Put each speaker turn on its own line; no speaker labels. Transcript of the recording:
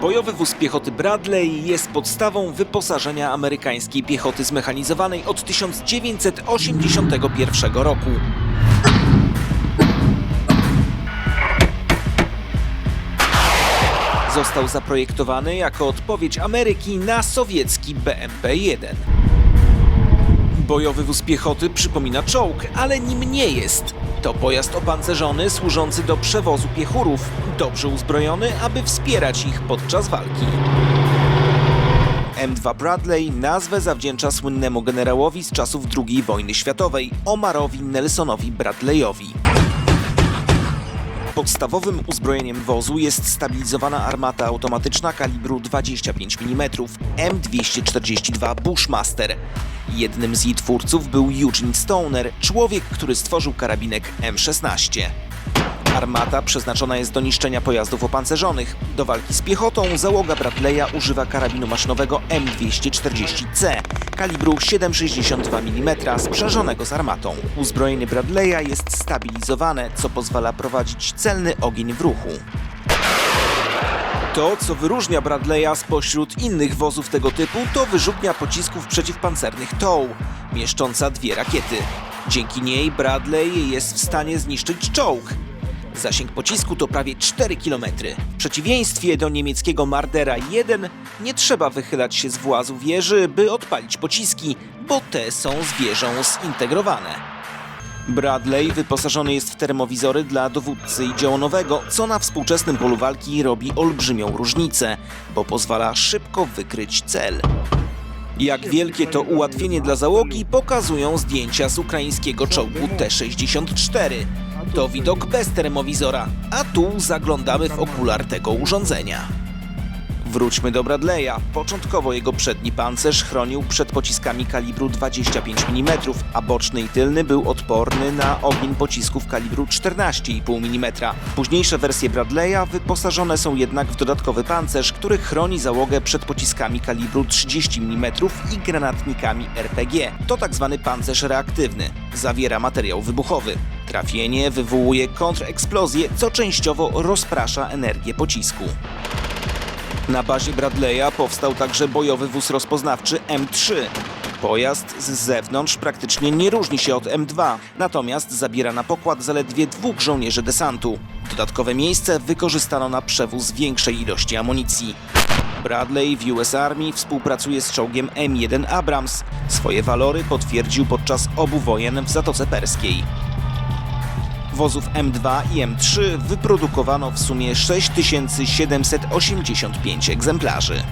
Bojowy wóz piechoty Bradley jest podstawą wyposażenia amerykańskiej piechoty zmechanizowanej od 1981 roku. Został zaprojektowany jako odpowiedź Ameryki na sowiecki BMP-1. Bojowy wóz piechoty przypomina czołg, ale nim nie jest. To pojazd opancerzony służący do przewozu piechurów, dobrze uzbrojony, aby wspierać ich podczas walki. M2 Bradley nazwę zawdzięcza słynnemu generałowi z czasów II wojny światowej, Omarowi Nelsonowi Bradleyowi. Podstawowym uzbrojeniem wozu jest stabilizowana armata automatyczna kalibru 25 mm M242 Bushmaster. Jednym z jej twórców był Eugene Stoner, człowiek, który stworzył karabinek M16. Armata przeznaczona jest do niszczenia pojazdów opancerzonych. Do walki z piechotą załoga Bradley'a używa karabinu maszynowego M240C kalibru 7,62 mm sprzężonego z armatą. Uzbrojenie Bradley'a jest stabilizowane, co pozwala prowadzić celny ogień w ruchu. To, co wyróżnia Bradley'a spośród innych wozów tego typu, to wyrzutnia pocisków przeciwpancernych TOW, mieszcząca dwie rakiety. Dzięki niej Bradley jest w stanie zniszczyć czołg. Zasięg pocisku to prawie 4 km. W przeciwieństwie do niemieckiego Mardera 1 nie trzeba wychylać się z włazu wieży, by odpalić pociski, bo te są z wieżą zintegrowane. Bradley wyposażony jest w termowizory dla dowódcy i działonowego, co na współczesnym polu walki robi olbrzymią różnicę, bo pozwala szybko wykryć cel. Jak wielkie to ułatwienie dla załogi pokazują zdjęcia z ukraińskiego czołgu T-64. To widok bez termowizora, a tu zaglądamy w okular tego urządzenia. Wróćmy do Bradley'a. Początkowo jego przedni pancerz chronił przed pociskami kalibru 25 mm, a boczny i tylny był odporny na ogień pocisków kalibru 14,5 mm. Późniejsze wersje Bradley'a wyposażone są jednak w dodatkowy pancerz, który chroni załogę przed pociskami kalibru 30 mm i granatnikami RPG. To tak zwany pancerz reaktywny. Zawiera materiał wybuchowy. Trafienie wywołuje kontreksplozję, co częściowo rozprasza energię pocisku. Na bazie Bradley'a powstał także bojowy wóz rozpoznawczy M3. Pojazd z zewnątrz praktycznie nie różni się od M2, natomiast zabiera na pokład zaledwie dwóch żołnierzy desantu. Dodatkowe miejsce wykorzystano na przewóz większej ilości amunicji. Bradley w US Army współpracuje z czołgiem M1 Abrams. Swoje walory potwierdził podczas obu wojen w Zatoce Perskiej. Wozów M2 i M3 wyprodukowano w sumie 6785 egzemplarzy.